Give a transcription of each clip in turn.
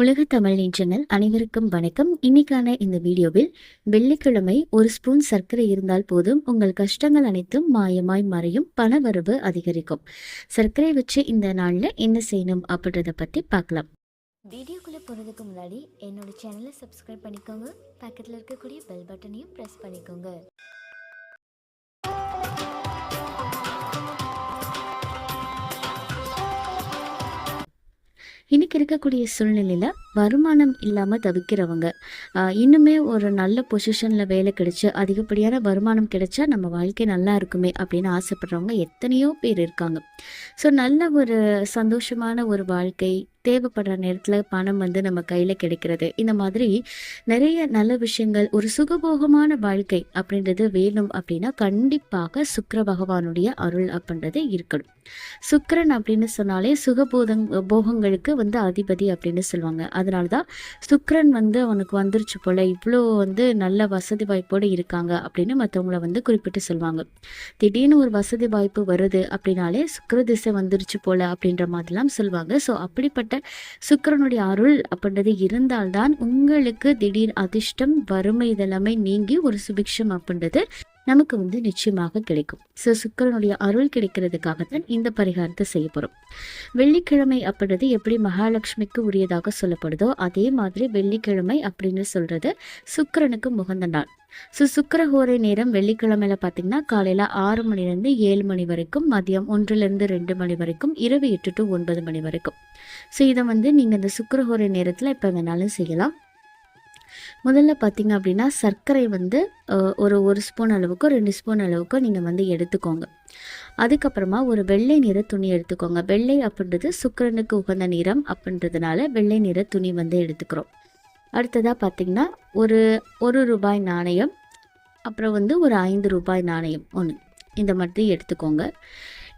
உலக தமிழ் நெஞ்சங்கள் அனைவருக்கும் வணக்கம். இன்னைக்கான இந்த வீடியோவில் வெள்ளிக்கிழமை ஒரு ஸ்பூன் சர்க்கரை இருந்தால் போதும். உங்கள் கஷ்டங்கள் அனைத்தும் மாயமாய் மறையும். பணவரவு அதிகரிக்கும். சர்க்கரை வச்சு இந்த நாளில் என்ன செய்யணும் அப்படின்றத பற்றி பார்க்கலாம். வீடியோக்குள்ளே போகிறதுக்கு முன்னாடி என்னோட சேனலை சப்ஸ்கிரைப் பண்ணிக்கோங்க. பக்கத்தில் இருக்கக்கூடிய பெல் பட்டனையும் ப்ரெஸ் பண்ணிக்கோங்க. இன்னைக்கு இருக்கக்கூடிய சூழ்நிலையில் வருமானம் இல்லாமல் தவிக்கிறவங்க இன்னுமே ஒரு நல்ல பொசிஷனில் வேலை கிடைச்சி அதிகப்படியான வருமானம் கிடைச்சா நம்ம வாழ்க்கை நல்லா இருக்குமே அப்படின்னு ஆசைப்படுறவங்க எத்தனையோ பேர் இருக்காங்க. ஸோ நல்ல ஒரு சந்தோஷமான ஒரு வாழ்க்கை தேவைப்படுற நேரத்தில் பணம் வந்து நம்ம கையில் கிடைக்கிறது இந்த மாதிரி நிறைய நல்ல விஷயங்கள் ஒரு சுகபோகமான வாழ்க்கை அப்படின்றது வேணும் அப்படின்னா கண்டிப்பாக சுக்கர பகவானுடைய அருள் அப்படின்றது இருக்கணும். சுக்கரன் அப்படின்னு சொன்னாலே சுகபோதங் போகங்களுக்கு வந்து அதிபதி அப்படின்னு சொல்லுவாங்க. அதனால தான் சுக்கரன் வந்து அவனுக்கு வந்துருச்சு போல இவ்வளோ வந்து நல்ல வசதி வாய்ப்போடு இருக்காங்க அப்படின்னு மற்றவங்கள வந்து குறிப்பிட்டு சொல்லுவாங்க. திடீர்னு ஒரு வசதி வாய்ப்பு வருது அப்படின்னாலே சுக்கர திசை வந்துருச்சு போல அப்படின்ற மாதிரிலாம் சொல்லுவாங்க. ஸோ அப்படிப்பட்ட சுக்கரனுடைய அருள் அப்படின்றது இருந்தால்தான் உங்களுக்கு திடீர் அதிர்ஷ்டம் வறுமை இதெல்லாமே நீங்கி ஒரு சுபிக்ஷம் அப்படின்றது நமக்கு வந்து நிச்சயமாக கிடைக்கும். ஸோ சுக்கிரனுடைய அருள் கிடைக்கிறதுக்காகத்தான் இந்த பரிகாரத்தை செய்ய போகிறோம் வெள்ளிக்கிழமை அப்படின்றது எப்படி மகாலட்சுமிக்கு உரியதாக சொல்லப்படுதோ அதே மாதிரி வெள்ளிக்கிழமை அப்படின்னு சொல்றது சுக்கிரனுக்கு முகந்த நாள். ஸோ சுக்கரஹோரை நேரம் வெள்ளிக்கிழமையில பார்த்தீங்கன்னா காலையில் ஆறு மணிலேருந்து ஏழு மணி வரைக்கும் மதியம் ஒன்றுலேருந்து ரெண்டு மணி வரைக்கும் இரவு எட்டு டு ஒன்பது மணி வரைக்கும். ஸோ இதை வந்து நீங்கள் இந்த சுக்கரஹோரை நேரத்தில் எப்போ வேணாலும் செய்யலாம். முதல்ல பார்த்தீங்க அப்படின்னா சர்க்கரை வந்து ஒரு ஒரு ஸ்பூன் அளவுக்கு ரெண்டு ஸ்பூன் அளவுக்கு நீங்கள் வந்து எடுத்துக்கோங்க. அதுக்கப்புறமா ஒரு வெள்ளை நிற துணி எடுத்துக்கோங்க. வெள்ளை அப்படின்றது சுக்கிரனுக்கு உகந்த நிறம் அப்படின்றதுனால வெள்ளை நிற துணி வந்து எடுத்துக்கிறோம். அடுத்ததாக பார்த்தீங்கன்னா ஒரு ஒரு ரூபாய் நாணயம் அப்புறம் வந்து ஒரு ஐந்து ரூபாய் நாணயம் ஒன்று இந்த மாதிரி எடுத்துக்கோங்க.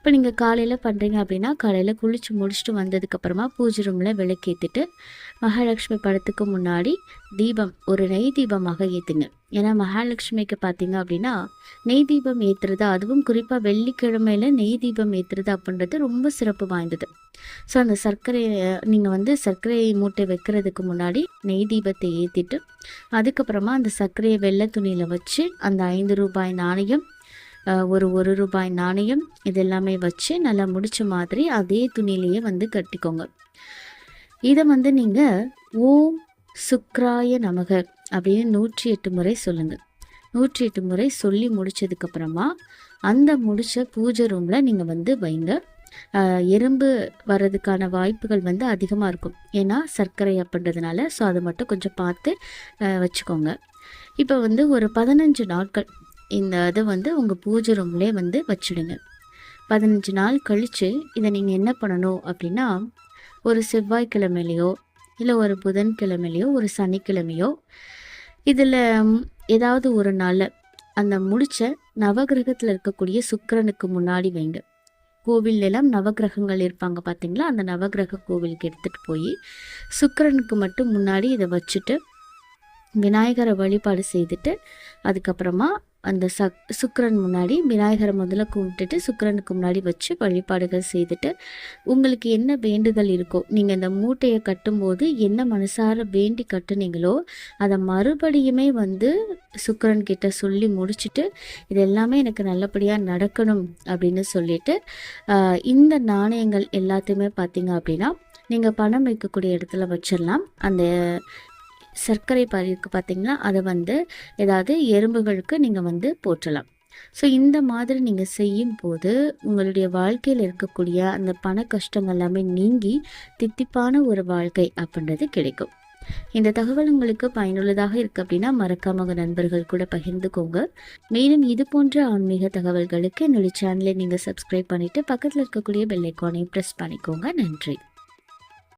இப்போ நீங்கள் காலையில் பண்ணுறீங்க அப்படின்னா காலையில் குளித்து முடிச்சுட்டு வந்ததுக்கப்புறமா பூஜை ரூமில் விளக்கேற்றிட்டு மகாலட்சுமி படத்துக்கு முன்னாடி தீபம் ஒரு நெய் தீபமாக ஏற்றுங்க ஏன்னா மகாலட்சுமிக்கு பார்த்தீங்க அப்படின்னா நெய் தீபம் ஏற்றுறது அதுவும் குறிப்பாக வெள்ளிக்கிழமையில நெய் தீபம் ஏற்றுறது அப்படின்றது ரொம்ப சிறப்பு வாய்ந்தது. ஸோ அந்த சர்க்கரை நீங்கள் வந்து சர்க்கரை மூட்டை வைக்கிறதுக்கு முன்னாடி நெய் தீபத்தை ஏற்றிட்டு அதுக்கப்புறமா அந்த சர்க்கரையை வெள்ளை துணியில் வச்சு அந்த ஐந்து ரூபாய் நாணயம் ஒரு ஒரு ரூபாய் நாணயம் இதெல்லாமே வச்சு நல்லா முடிச்ச மாதிரி அதே துணியிலேயே வந்து கட்டிக்கோங்க. இதை வந்து நீங்கள் ஓம் சுக்ராய நமக அப்படின்னு நூற்றி எட்டு முறை சொல்லுங்கள் நூற்றி எட்டு முறை சொல்லி முடிச்சதுக்கப்புறமா அந்த முடித்த பூஜை ரூமில் நீங்கள் வந்து வைங்க. எறும்பு வர்றதுக்கான வாய்ப்புகள் வந்து அதிகமாக இருக்கும். ஏன்னா சர்க்கரை அப்படின்றதுனால ஸோ அதை மட்டும் கொஞ்சம் பார்த்து வச்சுக்கோங்க. இப்போ வந்து ஒரு பதினஞ்சு நாட்கள் இந்த இதை வந்து உங்கள் பூஜை ரூம்லேயே வந்து வச்சுடுங்க. பதினஞ்சு நாள் கழித்து இதை நீங்கள் என்ன பண்ணணும் அப்படின்னா ஒரு செவ்வாய்க்கிழமையிலையோ இல்லை ஒரு புதன்கிழமையிலையோ ஒரு சனிக்கிழமையோ இதில் ஏதாவது ஒரு நாளில் அந்த முடிச்ச நவகிரகத்தில் இருக்கக்கூடிய சுக்கிரனுக்கு முன்னாடி வைங்க. கோவில் எல்லாம் நவகிரகங்கள் இருப்பாங்க பார்த்தீங்களா அந்த நவகிரக கோவிலுக்கு எடுத்துகிட்டு போய் சுக்கிரனுக்கு மட்டும் முன்னாடி இதை வச்சுட்டு விநாயகரை வழிபாடு செய்துட்டு அதுக்கப்புறமா அந்த சக் சுக்கரன் முன்னாடி விநாயகரை முதல்ல கும்பிட்டுட்டு சுக்கிரனுக்கு முன்னாடி வச்சு வழிபாடுகள் செய்துட்டு உங்களுக்கு என்ன வேண்டுதல் இருக்கோ நீங்கள் இந்த மூட்டையை கட்டும்போது என்ன மனசார வேண்டி கட்டுனீங்களோ அதை மறுபடியுமே வந்து சுக்கரன் கிட்ட சொல்லி முடிச்சுட்டு இது எல்லாமே எனக்கு நல்லபடியாக நடக்கணும் அப்படின்னு சொல்லிட்டு இந்த நாணயங்கள் எல்லாத்தையுமே பார்த்தீங்க அப்படின்னா நீங்கள் பணம் வைக்கக்கூடிய இடத்துல வச்சிடலாம். அந்த சர்க்கரை பாரிக்கு பார்த்தீங்கன்னா அதை வந்து ஏதாவது எறும்புகளுக்கு நீங்கள் வந்து போற்றலாம். ஸோ இந்த மாதிரி நீங்கள் செய்யும் போது உங்களுடைய வாழ்க்கையில் இருக்கக்கூடிய அந்த பண கஷ்டங்கள் எல்லாமே நீங்கி தித்திப்பான ஒரு வாழ்க்கை அப்படின்றது கிடைக்கும். இந்த தகவல் உங்களுக்கு பயனுள்ளதாக இருக்கு அப்படின்னா மறக்காம உங்கள் நண்பர்கள் கூட பகிர்ந்துக்கோங்க. மேலும் இது போன்ற ஆன்மீக தகவல்களுக்கு என்னுடைய சேனலை நீங்கள் சப்ஸ்கிரைப் பண்ணிவிட்டு பக்கத்தில் இருக்கக்கூடிய பெல் ஐக்கானையும் ப்ரெஸ் பண்ணிக்கோங்க. நன்றி.